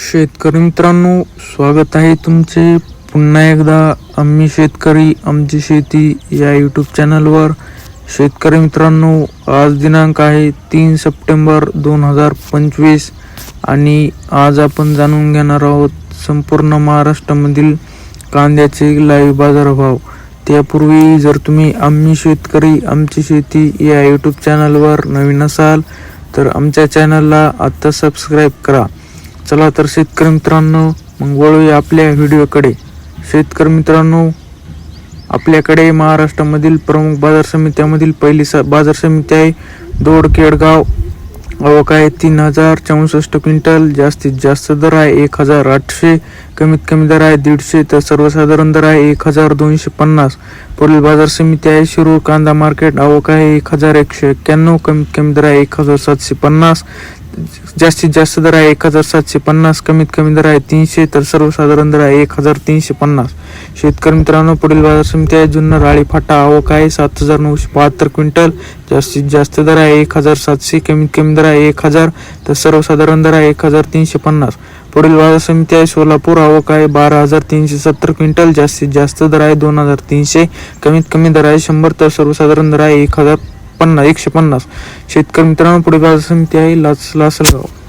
शेतकरी मित्रांनो स्वागत आहे तुमचे. पुन्हा एकदा आम्ही शेतकरी आमची शेती या यूट्यूब चॅनलवर शेतकरी मित्रांनो आज दिनांक आहे तीन सप्टेंबर दोन हजार पंचवीस आणि आज आपण जाणून घेणार आहोत संपूर्ण महाराष्ट्रामधील कांद्याचे लाईव्ह बाजारभाव. त्यापूर्वी जर तुम्ही आम्ही शेतकरी आमची शेती या यूट्यूब चॅनलवर नवीन असाल तर आमच्या चॅनलला आत्ता सबस्क्राईब करा. चला तर शेतकरी मित्रांनो मग वळूया आपल्या व्हिडिओकडे. शेतकरी मित्रांनो आपल्याकडे महाराष्ट्रामधील प्रमुख बाजार समित्यामधील पहिली स बाजार समिती आहे दोड केडगाव आवक आहे तीन हजार चौसष्ट क्विंटल जास्तीत जास्त दर आहे एक हजार आठशे कमीत कमी दर आहे दीडशे तर सर्वसाधारण दर आहे एक हजार दोनशे पन्नास. पुढील बाजार समिती आहे शिरूर कांदा मार्केट. आवक आहे एक हजार एकशे एक्क्याण्णव कमीत कमी दर आहे एक हजार सातशे पन्नास. जास्तीत जास्त दर आहे एक हजार सातशे पन्नास कमीत कमी दर आहे तीनशे तर सर्वसाधारण दर आहे एक हजार तीनशे पन्नास. शेतकरी मित्रांनो पुढील बाजार समिती आहे जुन्नर राळी फाटा आवक आहे सात हजार नऊशे बहात्तर क्विंटल. जास्तीत जास्त दर आहे एक हजार सातशे कमीत कमी दर आहे एक हजार तर सर्वसाधारण दर आहे एक हजार तीनशे पन्नास. पुढील बाजार समिती आहे सोलापूर आवक आहे बारा हजार तीनशे सत्तर क्विंटल. जास्तीत जास्त दर आहे दोन हजार तीनशे कमीत कमी दर आहे शंभर तर सर्वसाधारण दर आहे एक हजार पन्नास. एकशे पन्नास. शेतकरी मित्रांनो पुढे बाजार समिती आहे. लाच लासलगाव.